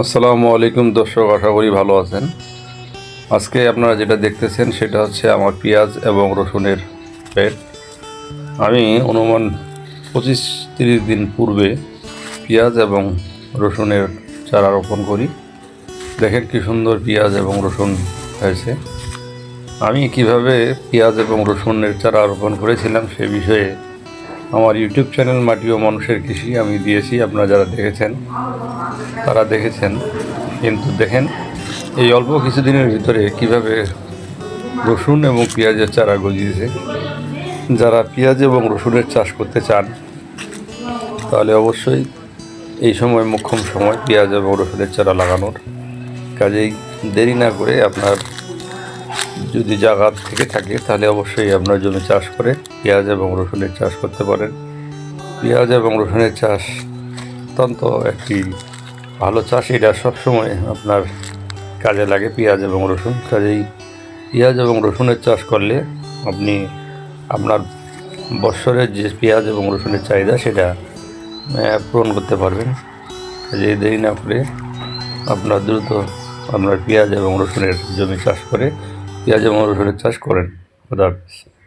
আসসালামু আলাইকুম দর্শক, আশা করি ভালো আছেন। আজকে আপনারা যেটা দেখতেছেন সেটা হচ্ছে আমার পেঁয়াজ এবং রসুনের পেট। আমি অনুমান পঁচিশ তিরিশ দিন পূর্বে পেঁয়াজ এবং রসুনের চারা রোপণ করি। দেখেন কি সুন্দর পেঁয়াজ এবং রসুন হয়েছে। আমি কীভাবে পেঁয়াজ এবং রসুনের চারা রোপণ করেছিলাম সে বিষয়ে আমার ইউটিউব চ্যানেল মাটি ও মানুষের কৃষি, আমি দিয়েছি, আপনারা যারা দেখেছেন, তারা দেখেছেন। কিন্তু দেখেন, এই অল্প কিছুদিনের ভিতরে কীভাবে রসুন এবং পেঁয়াজের চারা গজিয়েছে। যারা পেঁয়াজ এবং রসুনের চাষ করতে চান, তাহলে অবশ্যই এই সময় মোক্ষম সময় পেঁয়াজ এবং রসুনের চারা লাগানোর। কাজেই দেরি না করে আপনার যদি জায়গা থেকে থাকে, তাহলে অবশ্যই আপনার জমি চাষ করে পেঁয়াজ এবং রসুনের চাষ করতে পারেন। পেঁয়াজ এবং রসুনের চাষ অত্যন্ত একটি ভালো চাষ। এটা সবসময় আপনার কাজে লাগে পেঁয়াজ এবং রসুন। কাজেই পেঁয়াজ এবং রসুনের চাষ করলে আপনি আপনার বৎসরের যে পেঁয়াজ এবং রসুনের চাহিদা, সেটা পূরণ করতে পারবেন। কাজেই দেরি না করে আপনার দ্রুত আপনার পেঁয়াজ এবং রসুনের জমি চাষ করে পেঁয়াজ এবং রসুনের চাষ করেন। খুদা হাফেজ।